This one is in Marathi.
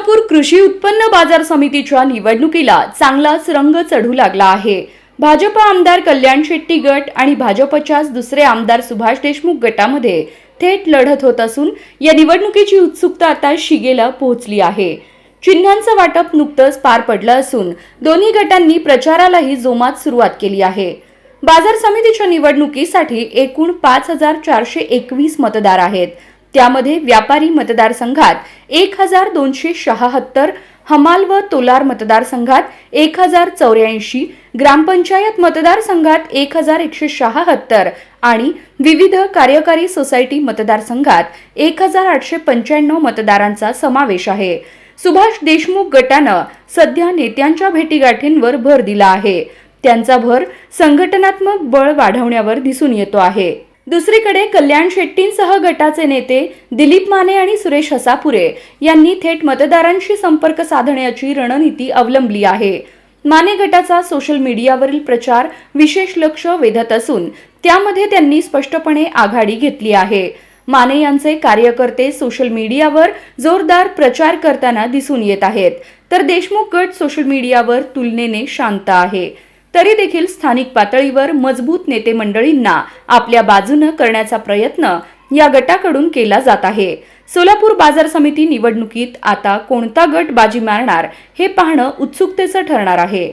सोलापूर कृषी उत्पन्न बाजार समितीच्या निवडणुकीला चांगलाच रंग चढू लागला आहे. भाजप आमदार कल्याण शेट्टी गट आणि भाजपच्याच दुसरे आमदार सुभाष देशमुख गटामध्ये थेट लढत होत असून या निवडणुकीची उत्सुकता आता शिगेला पोहोचली आहे. चिन्हांचं वाटप नुकतंच पार पडलं असून दोन्ही गटांनी प्रचारालाही जोमात सुरुवात केली आहे. बाजार समितीच्या निवडणुकीसाठी एकूण पाच हजार चारशे एकवीस मतदार आहेत. त्यामध्ये व्यापारी मतदारसंघात एक हजार दोनशे शहात्तर हमाल व तोलार मतदारसंघात एक हजार चौऱ्याऐंशी ग्रामपंचायत मतदारसंघात एक हजार एकशे शहात्तर आणि विविध कार्यकारी सोसायटी मतदारसंघात एक हजार आठशे पंच्याण्णव मतदारांचा समावेश आहे. सुभाष देशमुख गटानं सध्या नेत्यांच्या भेटीगाठींवर भर दिला आहे. त्यांचा भर संघटनात्मक बळ वाढवण्यावर दिसून येतो आहे. दुसरीकडे कल्याण शेट्टींसह गटाचे नेते दिलीप माने आणि सुरेश हसापुरे यांनी थेट मतदारांशी संपर्क साधण्याची रणनीती अवलंबली आहे. माने गटाचा सोशल मीडियावरील प्रचार विशेष लक्ष वेधत असून त्यामध्ये त्यांनी स्पष्टपणे आघाडी घेतली आहे. माने यांचे कार्यकर्ते सोशल मीडियावर जोरदार प्रचार करताना दिसून येत आहेत. तर देशमुख गट सोशल मीडियावर तुलनेने शांत आहे. तरी देखील स्थानिक पातळीवर मजबूत नेते मंडळींना आपल्या बाजूनं करण्याचा प्रयत्न या गटाकडून केला जात आहे. सोलापूर बाजार समिती निवडणुकीत आता कोणता गट बाजी मारणार हे पाहणं उत्सुकतेचं ठरणार आहे.